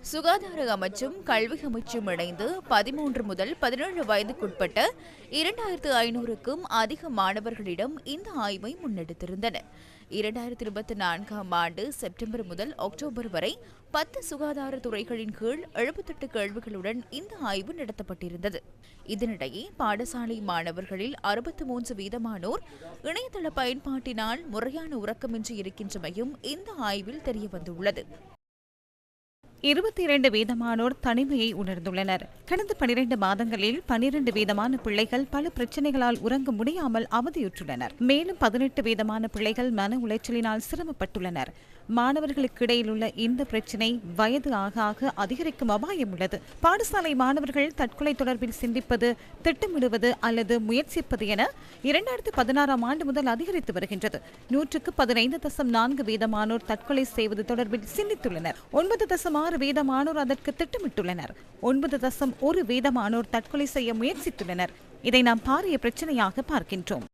சுகாதார அமைச்சும் கல்வி அமைச்சும் இணைந்து பதிமூன்று முதல் பதினேழு வயதுக்குட்பட்ட இரண்டாயிரத்து ஐநூறுக்கும் அதிக மாணவர்களிடம் இந்த ஆய்வை முன்னெடுத்திருந்தன. இரண்டாயிரத்தி இருபத்தி நான்காம் ஆண்டு செப்டம்பர் முதல் அக்டோபர் வரை பத்து சுகாதார துறைகளின் கீழ் எழுபத்தெட்டு கேள்விகளுடன் இந்த ஆய்வு நடத்தப்பட்டிருந்தது. இதனிடையே பாடசாலை மாணவர்களில் அறுபத்தி மூன்று வீதமானோர் இணையதள பயன்பாட்டினால் முறையான உறக்கமின்றி இருக்கின்றமையும் இந்த ஆய்வில் தெரியவந்துள்ளது. இருபத்தி இரண்டு வீதமானோர் தனிமையை உணர்ந்துள்ளனர். கடந்த பனிரெண்டு மாதங்களில் பனிரெண்டு வீதமான பிள்ளைகள் பல பிரச்சனைகளால் உறங்க முடியாமல் அவதியுற்றுள்ளனர். மேலும் பதினெட்டு வீதமான பிள்ளைகள் மன உளைச்சலினால் சிரமப்பட்டுள்ளனர். மாணவர்களுக்கு இடையில் உள்ள இந்த பிரச்சினை வயது ஆக ஆக அதிகரிக்கும் அபாயம் உள்ளது. பாடசாலை மாணவர்கள் தற்கொலை தொடர்பில் சிந்திப்பது திட்டமிடுவது அல்லது முயற்சிப்பது என இரண்டாயிரத்தி பதினாறாம் ஆண்டு முதல் அதிகரித்து வருகின்றது. நூற்றுக்கு பதினைந்து தசம் நான்கு வீதமானோர் தற்கொலை செய்வது தொடர்பில் சிந்தித்துள்ளனர். ஒன்பது தசம் ஆறு வீதமானோர் அதற்கு திட்டமிட்டுள்ளனர். ஒன்பது தசம் ஒரு வீதமானோர் தற்கொலை செய்ய முயற்சித்துள்ளனர். இதை நாம் பாரிய பிரச்சனையாக பார்க்கின்றோம்.